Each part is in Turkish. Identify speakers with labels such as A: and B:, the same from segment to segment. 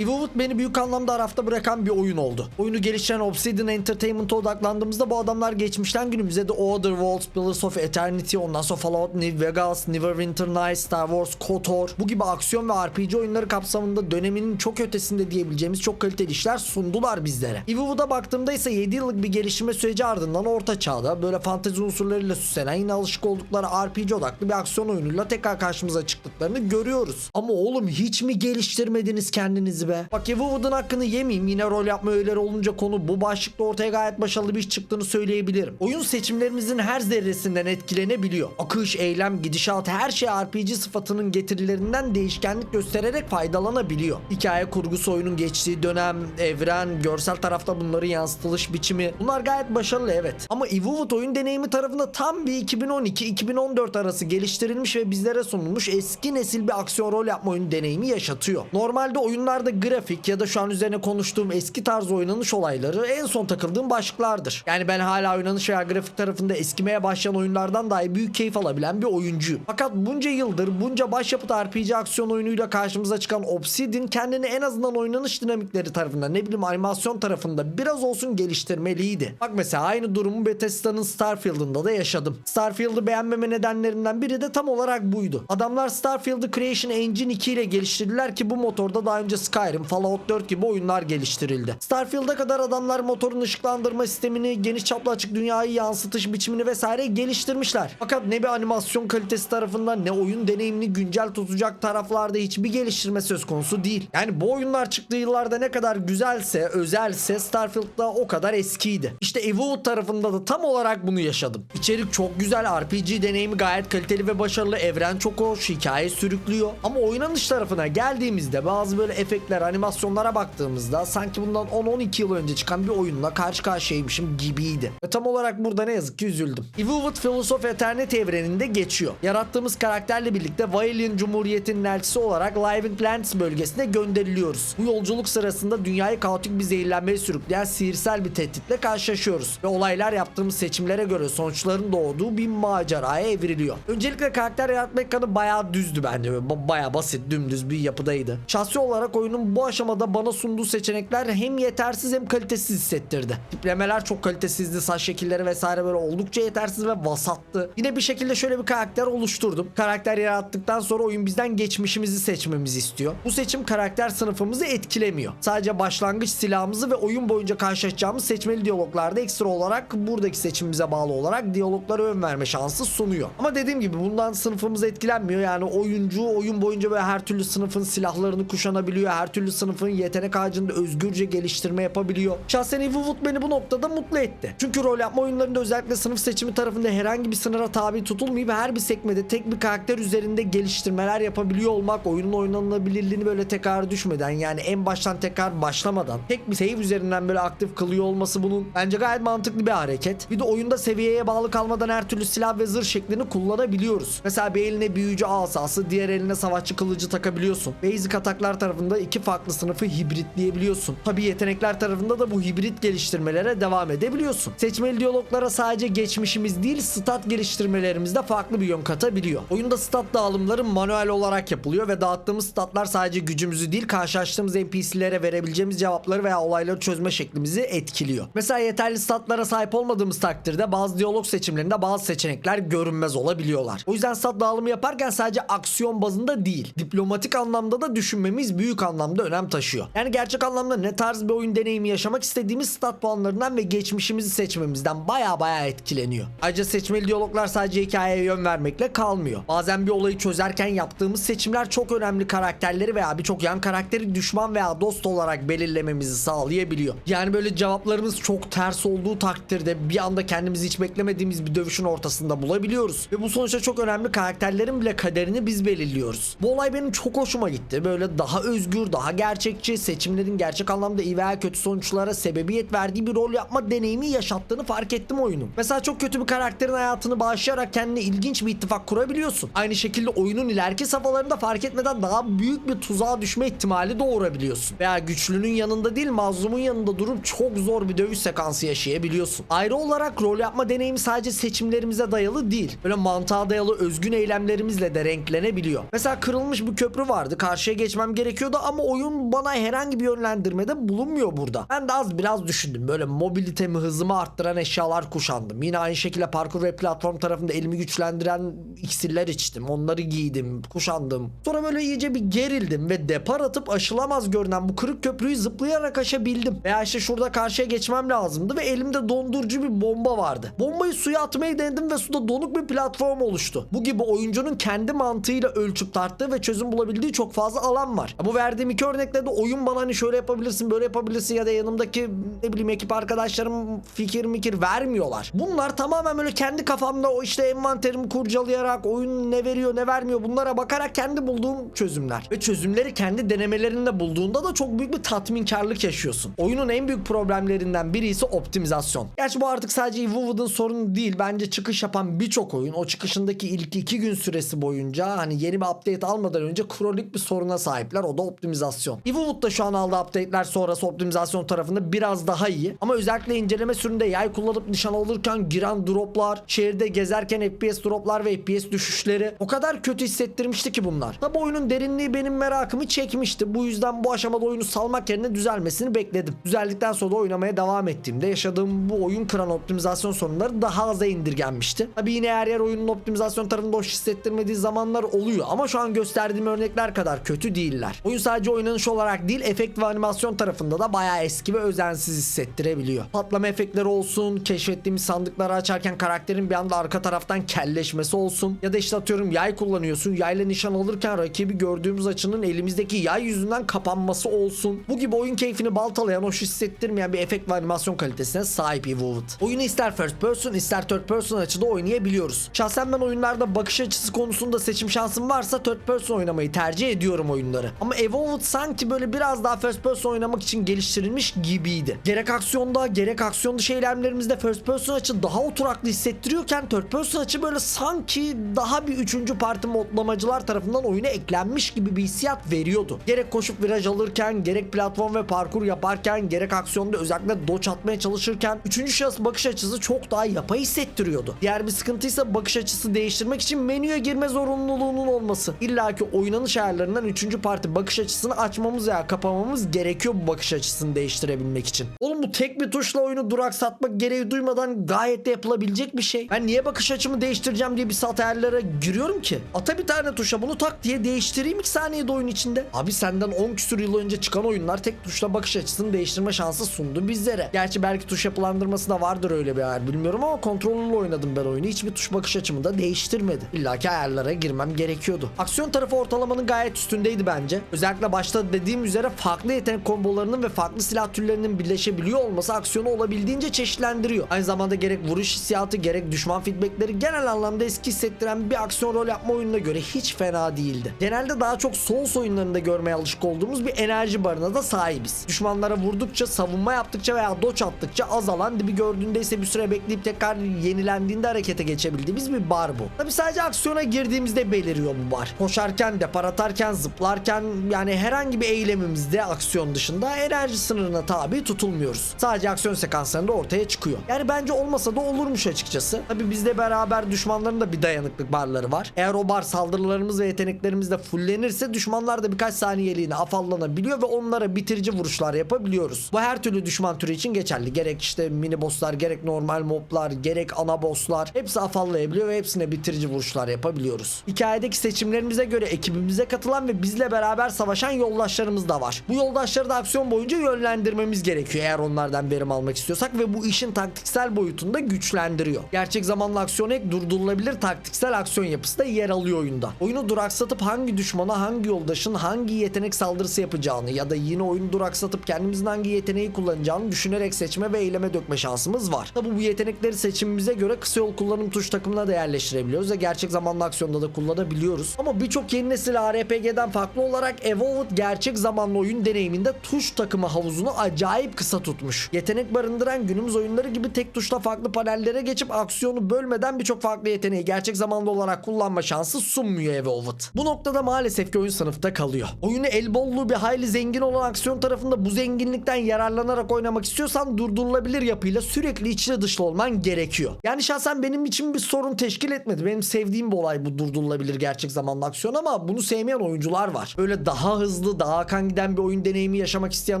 A: Evilwood beni büyük anlamda arafta bırakan bir oyun oldu. Oyunu geliştiren Obsidian Entertainment'a odaklandığımızda bu adamlar geçmişten günümüze The Outer Worlds, Pillars of Eternity, ondan sonra Fallout New Vegas, Neverwinter Nights, Star Wars, KOTOR bu gibi aksiyon ve RPG oyunları kapsamında döneminin çok ötesinde diyebileceğimiz çok kaliteli işler sundular bizlere. Evilwood'a baktığımda ise 7 yıllık bir geliştirme süreci ardından orta çağda böyle fantezi unsurlarıyla süslenen yine alışık oldukları RPG odaklı bir aksiyon oyunuyla tekrar karşımıza çıktıklarını görüyoruz. Ama oğlum hiç mi geliştirmediniz kendinizi be? Bak Evilwood'un hakkını yemeyeyim yine rol yapma öğeleri olunca konu bu başlıkta ortaya gayet başarılı bir iş çıktığını söyleyebilirim. Oyun seçimlerimizin her zerresinden etkilenebiliyor. Akış, eylem, gidişat her şey RPG sıfatının getirilerinden değişkenlik göstererek faydalanabiliyor. Hikaye kurgusu oyunun geçtiği dönem, evren, görsel tarafta bunların yansıtılış biçimi bunlar gayet başarılı evet. Ama Evilwood oyun deneyimi tarafında tam bir 2012-2014 arası geliştirilmiş ve bizlere sunulmuş eski nesil bir aksiyon rol yapma oyun deneyimi yaşatıyor. Normalde oyunlarda grafik ya da şu an üzerine konuştuğum eski tarz oynanış olayları en son takıldığım başlıklardır. Yani ben hala oynanış veya grafik tarafında eskimeye başlayan oyunlardan dahi büyük keyif alabilen bir oyuncuyum. Fakat bunca yıldır bunca başyapıt RPG aksiyon oyunuyla karşımıza çıkan Obsidian kendini en azından oynanış dinamikleri tarafında ne bileyim animasyon tarafında biraz olsun geliştirmeliydi. Bak mesela aynı durumu Bethesda'nın Starfield'ında da yaşadım. Starfield'ı beğenmeme nedenlerimden biri de tam olarak buydu. Adamlar Starfield'ı Creation Engine 2 ile geliştirdiler ki bu motorda daha önce Skyrim, Fallout 4 gibi oyunlar geliştirildi. Starfield'a kadar adamlar motorun ışıklandırma sistemini, geniş çaplı açık dünyayı yansıtış biçimini vesaire geliştirmişler. Fakat ne bir animasyon kalitesi tarafından ne oyun deneyimini güncel tutacak taraflarda hiçbir geliştirme söz konusu değil. Yani bu oyunlar çıktığı yıllarda ne kadar güzelse, özelse Starfield'da o kadar eskiydi. İşte Evilwood tarafında da tam olarak bunu yaşadım. İçerik çok güzel, RPG deneyimi gayet kaliteli ve başarılı, evren çok hoş, hikaye sürüklüyor. Ama oynanış tarafına geldiğimizde bazı böyle efektler, animasyonlara baktığımızda sanki bundan 10-12 yıl önce çıkan bir oyunla karşı karşıyaymışım gibiydi. Ve tam olarak burada ne yazık ki üzüldüm. Evilwood Philosophy Eternity evreninde geçiyor. Yarattığımız karakterle birlikte Vailian Cumhuriyeti'nin elçisi olarak Living Planets bölgesine gönderiliyoruz. Bu yolculuk sırasında dünyayı kaotik bir zehirlenmeye sürükleyen sihirsel bir tehditle karşılaşıyoruz. Ve olaylar yaptığımız seçimlere göre sonuçların doğduğu bir maceraya evriliyor. Öncelikle karakter yaratma ekranı bayağı düzdü bence. Ba- Bayağı basit, dümdüz bir yapıdaydı. Şahsi olarak oyunun bu aşamada bana sunduğu seçenekler hem yetersiz hem kalitesiz hissettirdi. Tiplemeler çok kalitesizdi, saç şekilleri vesaire böyle oldukça yetersiz ve vasattı. Yine bir şekilde şöyle bir karakter oluşturdum. Karakter yarattıktan sonra oyun bizden geçmişimizi seçmemizi istiyor. Bu seçim karakter sınıfımızı etkilemiyor. Sadece başlangıç silahımızı ve oyun boyunca karşılaşacağımız seçmeli diyaloglarda ekstra olarak buradaki seçimimize bağlı olarak diyaloglara ön verme şansı sunuyor. Ama dediğim gibi bundan sınıfımız etkilenmiyor. Yani oyuncu oyun boyunca böyle her türlü sınıfın silahlarını kuşanabiliyor. Her türlü sınıfın yetenek ağacında özgürce geliştirme yapabiliyor. Şahsen Evilwood beni bu noktada mutlu etti. Çünkü rol yapma oyunlarında özellikle sınıf seçimi tarafında herhangi bir sınıra tabi tutulmayıp her bir sekmede tek bir karakter üzerinde geliştirmeler yapabiliyor olmak oyunun oynanabilirliğini böyle tekrar düşmeden yani en baştan tekrar başlamadan tek bir save üzerinden böyle aktif kılıyor olması bunun bence gayet mantıklı bir hareket. Bir de oyunda seviyeye bağlı kalmadan her türlü silah ve zırh şeklini kullanabiliyoruz. Mesela bir eline büyücü asası, diğer eline savaşçı kılıcı takabiliyorsun. Basic ataklar tarafında iki farklı sınıfı hibritleyebiliyorsun. Tabi yetenekler tarafında da bu hibrit geliştirmelere devam edebiliyorsun. Seçmeli diyaloglara sadece geçmişimiz değil stat geliştirmelerimizde farklı bir yön katabiliyor. Oyunda stat dağılımları manuel olarak yapılıyor ve dağıttığımız statlar sadece gücümüzü değil karşılaştığımız NPC'lere verebileceğimiz cevapları veya olayları çözme şeklimizi etkiliyor. Mesela yeterli statlara sahip olmadığımız takdirde bazı diyalog seçimlerinde bazı seçenekler görünmez olabiliyorlar. O yüzden stat dağılımı yaparken sadece aksiyon bazında değil, diplomatik anlamda da düşünmemiz büyük anlamda önem taşıyor. Yani gerçek anlamda ne tarz bir oyun deneyimi yaşamak istediğimiz stat puanlarından ve geçmişimizi seçmemizden baya baya etkileniyor. Ayrıca seçmeli diyaloglar sadece hikayeye yön vermekle kalmıyor. Bazen bir olayı çözerken yaptığımız seçimler çok önemli karakterleri veya birçok yan karakteri düşman veya dost olarak belirlememizi sağlayabiliyor. Yani böyle cevaplarımız çok ters olduğu takdirde bir anda kendimizi hiç beklemediğimiz bir dövüşün ortasında bulabiliyoruz. Ve bu sonuçta çok önemli karakterlerin bile kaderini biz belirliyoruz. Bu olay benim çok hoşuma gitti. Böyle daha özgür, daha gerçekçi, seçimlerin gerçek anlamda iyi veya kötü sonuçlara sebebiyet verdiği bir rol yapma deneyimi yaşattığını fark ettim oyunun. Mesela çok kötü bir karakterin hayatını bağışlayarak kendine ilginç bir ittifak kurabiliyorsun. Aynı şekilde oyunun ileriki safhalarında fark etmeden daha büyük bir tuzağa düşme ihtimali doğurabiliyorsun. Veya güçlünün yanında değil mazlumun yanında durup çok zor bir dövüş sekansı yaşayabiliyorsun. Ayrı olarak rol yapma deneyimi sadece seçimlerimize dayalı değil. Böyle mantığa dayalı özgün eylemlerimizle de renklenebiliyor. Mesela kırılmış bir köprü vardı. Karşıya geçmem gerekiyordu ama oyun bana herhangi bir yönlendirmede bulunmuyor burada. Ben de az biraz düşündüm. Böyle mobilitemi hızımı arttıran eşyalar kuşandım. Yine aynı şekilde parkur ve platform tarafında elimi güçlendiren iksirler içtim. Onları giydim, kuşandım. Sonra böyle iyice bir gerildim ve depar atıp aşılamaz görünen bu kırık köprüyü zıplayarak aşabildim. Veya işte şurada karşıya geçmem lazımdı ve elimde dondurucu bir bomba vardı. Bombayı suya atmayı denedim ve suda donuk bir platform oluştu. Bu gibi oyuncunun kendi mantığıyla ölçüp tarttığı ve çözüm bulabildiği çok fazla alan var. Bu verdiğim iki örnekte de oyun bana hani şöyle yapabilirsin böyle yapabilirsin ya da yanımdaki ne bileyim ekip arkadaşlarım fikir mikir vermiyorlar. Bunlar tamamen böyle kendi kafamda o işte envanterimi kurcalayarak oyun ne veriyor ne vermiyor bunlara bakarak kendi bulduğum çözümler. Ve çözümleri kendi denemelerinde bulduğunda da çok büyük bir tatminkarlık yaşıyorsun. Oyunun en büyük problemlerinden biri ise optimizasyon. Gerçi bu artık sadece Evolved'ın sorunu değil. Bence çıkış yapan birçok oyun o çıkışındaki ilk iki gün süresi boyunca hani yeni bir update almadan önce kronik bir soruna sahipler. O da optimizasyon. Evolved da şu an aldığı update'ler sonrası optimizasyon tarafında biraz daha iyi. Ama özellikle inceleme sürümünde yay kullanıp nişan alırken giren droplar, şehirde gezerken FPS droplar ve FPS düşüşleri o kadar kötü hissettirmişti ki bunlar. Tabi oyunun derinliği benim merakımı çekmişti. Bu yüzden bu aşamada oyunu salmak yerine düzelmesini bekledim. Düzeldikten sonra oynamaya devam ettiğimde yaşadığım bu oyun kıran optimizasyon sorunları daha aza indirgenmişti. Tabi yine her yer oyunun optimizasyon tarafında hoş hissettirmediği zamanlar oluyor ama şu an gösterdiğim örnekler kadar kötü değiller. Oyun sadece oynanış olarak değil efekt ve animasyon tarafında da bayağı eski ve özensiz hissettirebiliyor. Patlama efektleri olsun, keşfettiğimiz sandıkları açarken karakterin bir anda arka taraftan kelleşmesi olsun ya da işte atıyorum yay kullanıyorsun. Yayla nişan alırken rakibi gördüğümüz açının elimizdeki yay yüzünden kapanması olsun. Bu gibi oyun keyfini baltalayan, hoş hissettirmeyen bir efekt ve animasyon kalitesine sahip Evolved. Oyunu ister first person ister third person açıda oynayabiliyoruz. Şahsen ben oyunlarda bakış açısı konusunda seçim şansım varsa third person oynamayı tercih ediyorum oyunları. Ama Evolved sanki böyle biraz daha first person oynamak için geliştirilmiş gibiydi. Gerek aksiyonda gerek aksiyon dışı eylemlerimizde first person açı daha oturaklı hissettiriyorken third person açı böyle sanki daha bir üçüncü parti modlamacılar tarafından oyuna eklenmiş gibi bir hissiyat veriyordu. Gerek koşup viraj alırken gerek platform ve parkur yaparken gerek aksiyonda özellikle dodge atmaya çalışırken üçüncü şahıs bakış açısı çok daha yapay hissettiriyordu. Diğer bir sıkıntıysa bakış açısı değiştirmek için menüye girme zorunluluğunun olması. İlla ki oynanış ayarlarından üçüncü parti bakış açısını açmamız veya kapamamız gerekiyor bu bakış açısını değiştirebilmek için. Oğlum bu tek bir tuşla oyunu duraksatmak gereği duymadan gayet de yapılabilecek bir şey. Ben niye bakış açımı değiştireceğim diye bir saat ayarlara giriyorum ki? Ata bir tane tuşa bunu tak diye değiştireyim 2 saniyede oyun içinde. Abi senden 10 küsur yıl önce çıkan oyunlar tek tuşla bakış açısını değiştirme şansı sundu bizlere. Gerçi belki tuş yapılandırması da vardır öyle bir ayar bilmiyorum ama kontrollü oynadım ben oyunu. Hiçbir tuş bakış açımı da değiştirmedi. İlla ki ayarlara girmem gerekiyordu. Aksiyon tarafı ortalamanın gayet üstündeydi bence. Özellikle başta dediğim üzere farklı yetenek kombolarının ve farklı silah türlerinin birleşebiliyor olması aksiyonu olabildiğince çeşitlendiriyor. Aynı zamanda gerek vuruş hissiyatı gerek düşman feedbackleri genel anlamda eski hissettiren bir aksiyon rol yapma oyununa göre hiç fena değildi. Genelde daha çok Souls oyunlarında görmeye alışık olduğumuz bir enerji barına da sahibiz. Düşmanlara vurdukça, savunma yaptıkça veya dodge attıkça azalan dibi gördüğünde ise bir süre bekleyip tekrar yenilendiğinde harekete geçebildiğimiz bir bar bu. Tabi sadece aksiyona girdiğimizde beliriyor bu bar. Koşarken, depar atarken, zıplarken yani herhangi bir eylemimizde aksiyon dışında enerji sınırına tabi tutulmuyoruz. Sadece aksiyon sekanslarında ortaya çıkıyor. Yani bence olmasa da olurmuş açıkçası. Tabi bizle beraber düşmanların da bir dayanıklık barları var. Eğer o bar saldırılarımız ve yeteneklerimizle fullenirse düşmanlar da birkaç saniyeliğine afallanabiliyor ve onlara bitirici vuruşlar yapabiliyoruz. Bu her türlü düşman türü için geçerli. Gerek işte mini bosslar, gerek normal moblar, gerek ana bosslar hepsi afallayabiliyor ve hepsine bitirici vuruşlar yapabiliyoruz. Hikayedeki seçimlerimize göre ekibimize katılan ve bizle beraber savaşan yoldaşlarımız da var. Bu yoldaşları da aksiyon boyunca yönlendirmemiz gerekiyor eğer onlardan verim almak istiyorsak ve bu işin taktiksel boyutunu da güçlendiriyor. Gerçek zamanlı aksiyon ek durdurulabilir taktiksel aksiyon yapısı da yer alıyor oyunda. Oyunu duraksatıp hangi düşmana hangi yoldaşın hangi yetenek saldırısı yapacağını ya da yine oyunu duraksatıp kendimizin hangi yeteneği kullanacağını düşünerek seçme ve eyleme dökme şansımız var. Tabi bu yetenekleri seçimimize göre kısa yol kullanım tuş takımına da yerleştirebiliyoruz ve gerçek zamanlı aksiyonda da kullanabiliyoruz. Ama birçok yeni nesil RPG'den farklı olarak Evolved gerçek zamanlı oyun deneyiminde tuş takımı havuzunu acayip kısa tutmuş. Yetenek barındıran günümüz oyunları gibi tek tuşla farklı panellere geçip aksiyonu bölmeden birçok farklı yeteneği gerçek zamanlı olarak kullanma şansı sunmuyor Evolved. Bu noktada maalesef ki oyun sınıfta kalıyor. Oyunu el bolluğu bir hayli zengin olan aksiyon tarafında bu zenginlikten yararlanarak oynamak istiyorsan durdurulabilir yapıyla sürekli içli dışlı olman gerekiyor. Yani şahsen benim için bir sorun teşkil etmedi. Benim sevdiğim bir olay bu durdurulabilir gerçek zamanlı aksiyon ama bunu sevmeyen oyuncular var. Böyle daha hızlı hızlı, daha akan giden bir oyun deneyimi yaşamak isteyen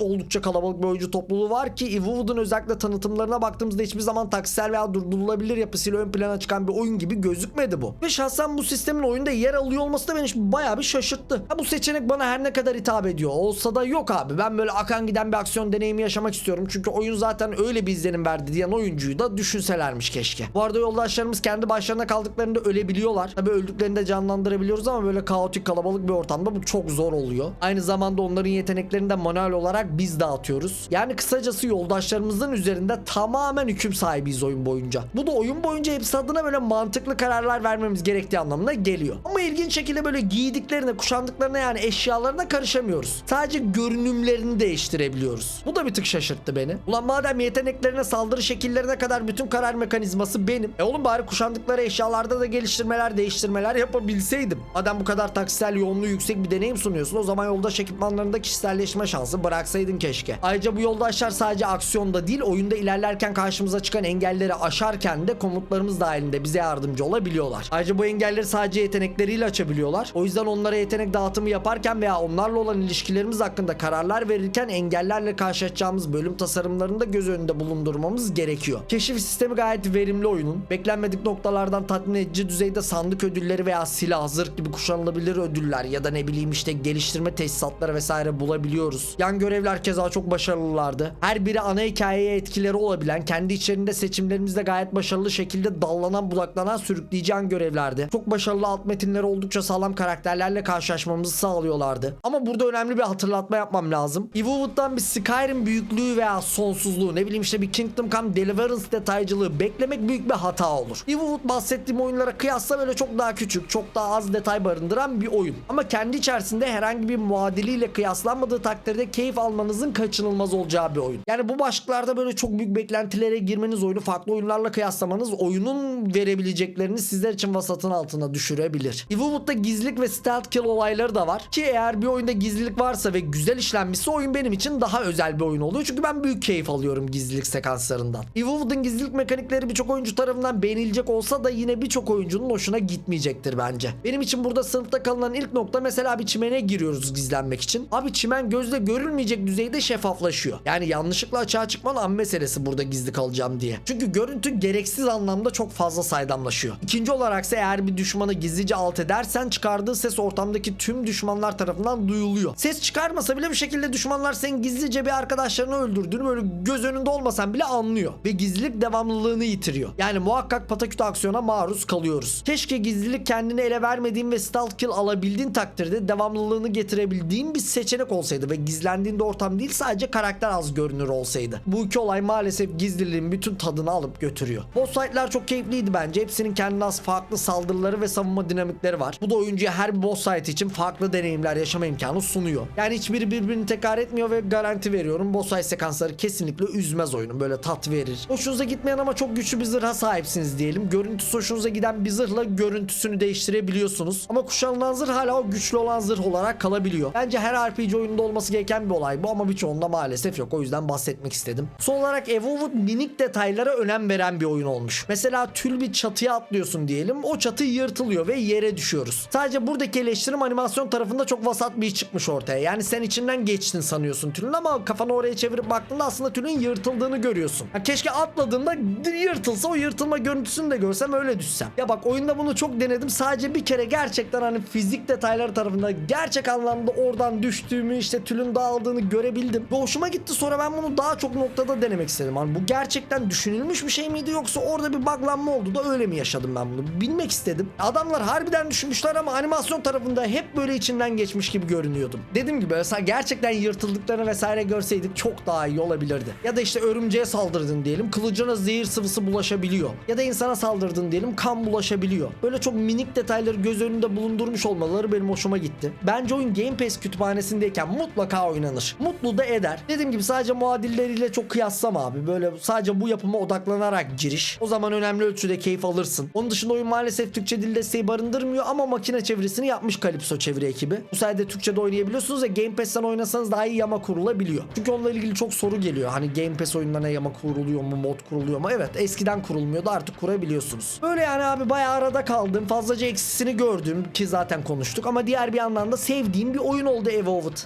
A: oldukça kalabalık bir oyuncu topluluğu var ki Evilwood'un özellikle tanıtımlarına baktığımızda hiçbir zaman taksel veya durdurulabilir yapısıyla ön plana çıkan bir oyun gibi gözükmedi bu. Ve şahsen bu sistemin oyunda yer alıyor olması da beni bayağı bir şaşırttı. Ha, bu seçenek bana her ne kadar hitap ediyor olsa da yok abi. Ben böyle akan giden bir aksiyon deneyimi yaşamak istiyorum. Çünkü oyun zaten öyle bir izlenim verdi diyen oyuncuyu da düşünselermiş keşke. Bu arada yoldaşlarımız kendi başlarına kaldıklarında ölebiliyorlar. Tabi öldüklerinde canlandırabiliyoruz ama böyle kaotik kalabalık bir ortamda bu çok zor oluyor. Aynı zamanda onların yeteneklerini de manuel olarak biz dağıtıyoruz. Yani kısacası yoldaşlarımızın üzerinde tamamen hüküm sahibiyiz oyun boyunca. Bu da oyun boyunca hepsi adına böyle mantıklı kararlar vermemiz gerektiği anlamına geliyor. Ama ilginç şekilde böyle giydiklerine, kuşandıklarına yani eşyalarına karışamıyoruz. Sadece görünümlerini değiştirebiliyoruz. Bu da bir tık şaşırttı beni. Ulan madem yeteneklerine, saldırı şekillerine kadar bütün karar mekanizması benim. E oğlum bari kuşandıkları eşyalarda da geliştirmeler, değiştirmeler yapabilseydim. Madem bu kadar taksitsel yoğunluğu yüksek bir deneyim sunuyorsun o zaman yoldaş ekipmanlarında kişiselleşme şansı bıraksaydın keşke. Ayrıca bu yoldaşlar sadece aksiyonda değil oyunda ilerlerken karşımıza çıkan engelleri aşarken de komutlarımız dahilinde bize yardımcı olabiliyorlar. Ayrıca bu engelleri sadece yetenekleriyle açabiliyorlar. O yüzden onlara yetenek dağıtımı yaparken veya onlarla olan ilişkilerimiz hakkında kararlar verirken engellerle karşılaşacağımız bölüm tasarımlarını da göz önünde bulundurmamız gerekiyor. Keşif sistemi gayet verimli oyunun. Beklenmedik noktalardan tatmin edici düzeyde sandık ödülleri veya silah, zırh gibi kuşanılabilir ödüller ya da ne bileyim işte geliştirme tesisatları vesaire bulabiliyoruz. Yan görevler keza çok başarılılardı. Her biri ana hikayeye etkileri olabilen, kendi içlerinde seçimlerimizde gayet başarılı şekilde dallanan budaklanan sürükleyici yan görevlerdi. Çok başarılı alt metinleri oldukça sağlam karakterlerle karşılaşmamızı sağlıyorlardı. Ama burada önemli bir hatırlatma yapmam lazım. Evilwood'dan bir Skyrim büyüklüğü veya sonsuzluğu ne bileyim işte bir Kingdom Come Deliverance detaycılığı beklemek büyük bir hata olur. Evilwood bahsettiğim oyunlara kıyasla böyle çok daha küçük, çok daha az detay barındıran bir oyun. Ama kendi içerisinde herhangi bir muadiliyle kıyaslanmadığı takdirde keyif almanızın kaçınılmaz olacağı bir oyun. Yani bu başlıklarda böyle çok büyük beklentilere girmeniz oyunu farklı oyunlarla kıyaslamanız oyunun verebileceklerini sizler için vasatın altına düşürebilir. Evilwood'da gizlilik ve stealth kill olayları da var. Ki eğer bir oyunda gizlilik varsa ve güzel işlenmişse oyun benim için daha özel bir oyun oluyor. Çünkü ben büyük keyif alıyorum gizlilik sekanslarından. Evilwood'un gizlilik mekanikleri birçok oyuncu tarafından beğenilecek olsa da yine birçok oyuncunun hoşuna gitmeyecektir bence. Benim için burada sınıfta kalınan ilk nokta mesela bir çimene giriyoruz gizlenmek için. Abi çimen gözle görülmeyecek düzeyde şeffaflaşıyor. Yani yanlışlıkla açığa çıkman an meselesi burada gizli kalacağım diye. Çünkü görüntü gereksiz anlamda çok fazla saydamlaşıyor. İkinci olaraksa eğer bir düşmanı gizlice alt edersen çıkardığı ses ortamdaki tüm düşmanlar tarafından duyuluyor. Ses çıkarmasa bile bir şekilde düşmanlar senin gizlice bir arkadaşlarını öldürdüğünü böyle göz önünde olmasan bile anlıyor. Ve gizlilik devamlılığını yitiriyor. Yani muhakkak pataküte aksiyona maruz kalıyoruz. Keşke gizlilik kendini ele vermediğin ve stealth kill alabildiğin takdirde devamlılığını getirebildiğin bir seçenek olsaydı ve gizlendiğinde ortam değil sadece karakter az görünür olsaydı. Bu iki olay maalesef gizliliğin bütün tadını alıp götürüyor. Boss fight'lar çok keyifliydi bence. Hepsinin kendine az farklı saldırıları ve savunma dinamikleri var. Bu da oyuncuya her bir boss fight için farklı deneyimler yaşama imkanı sunuyor. Yani hiçbiri birbirini tekrar etmiyor ve garanti veriyorum boss fight sekansları kesinlikle üzmez oyunu. Böyle tat verir. Hoşunuza gitmeyen ama çok güçlü bir zırha sahipsiniz diyelim. Görüntüsü hoşunuza giden bir zırhla görüntüsünü değiştirebiliyorsunuz. Ama kuşanılan zırh hala o güçlü olan zırh olarak kalabiliyor. Bence her RPG oyununda olması gereken bir olay bu ama birçoğunda maalesef yok. O yüzden bahsetmek istedim. Son olarak Evolved minik detaylara önem veren bir oyun olmuş. Mesela tül bir çatıya atlıyorsun diyelim. O çatı yırtılıyor ve yere düşüyoruz. Sadece buradaki eleştirim animasyon tarafında çok vasat bir iş çıkmış ortaya. Yani sen içinden geçtin sanıyorsun tülün ama kafanı oraya çevirip baktığında aslında tülün yırtıldığını görüyorsun. Ya keşke atladığında yırtılsa o yırtılma görüntüsünü de görsem öyle düşsem. Ya bak oyunda bunu çok denedim. Sadece bir kere gerçekten hani fizik detayları tarafında gerçek anlamda oradan düştüğümü işte tülün dağıldığını görebildim. Ve hoşuma gitti sonra ben bunu daha çok noktada denemek istedim. Hani bu gerçekten düşünülmüş bir şey miydi yoksa orada bir buglanma oldu da öyle mi yaşadım ben bunu? Bilmek istedim. Adamlar harbiden düşünmüşler ama animasyon tarafında hep böyle içinden geçmiş gibi görünüyordum. Dediğim gibi mesela gerçekten yırtıldıklarını vesaire görseydik çok daha iyi olabilirdi. Ya da işte örümceğe saldırdın diyelim. Kılıcına zehir sıvısı bulaşabiliyor. Ya da insana saldırdın diyelim kan bulaşabiliyor. Böyle çok minik detayları göz önünde bulundurmuş olmaları benim hoşuma gitti. Bence oyun Game Pass kütüphanesindeyken mutlaka oynanır. Mutlu da eder. Dediğim gibi sadece muadilleriyle çok kıyaslama abi. Böyle sadece bu yapıma odaklanarak giriş. O zaman önemli ölçüde keyif alırsın. Onun dışında oyun maalesef Türkçe dil desteği barındırmıyor ama makine çevirisini yapmış Calypso çeviri ekibi. Bu sayede Türkçe'de oynayabiliyorsunuz ve Game Pass'ten oynasanız daha iyi yama kurulabiliyor. Çünkü onunla ilgili çok soru geliyor. Hani Game Pass oyunlarına yama kuruluyor mu, mod kuruluyor mu? Evet eskiden kurulmuyordu artık kurabiliyorsunuz. Böyle yani abi bayağı arada kaldım. Fazlaca eksisini gördüm ki zaten konuştuk ama diğer bir yandan da sevdiğim sevdiğim bir oyun oldu Evolved.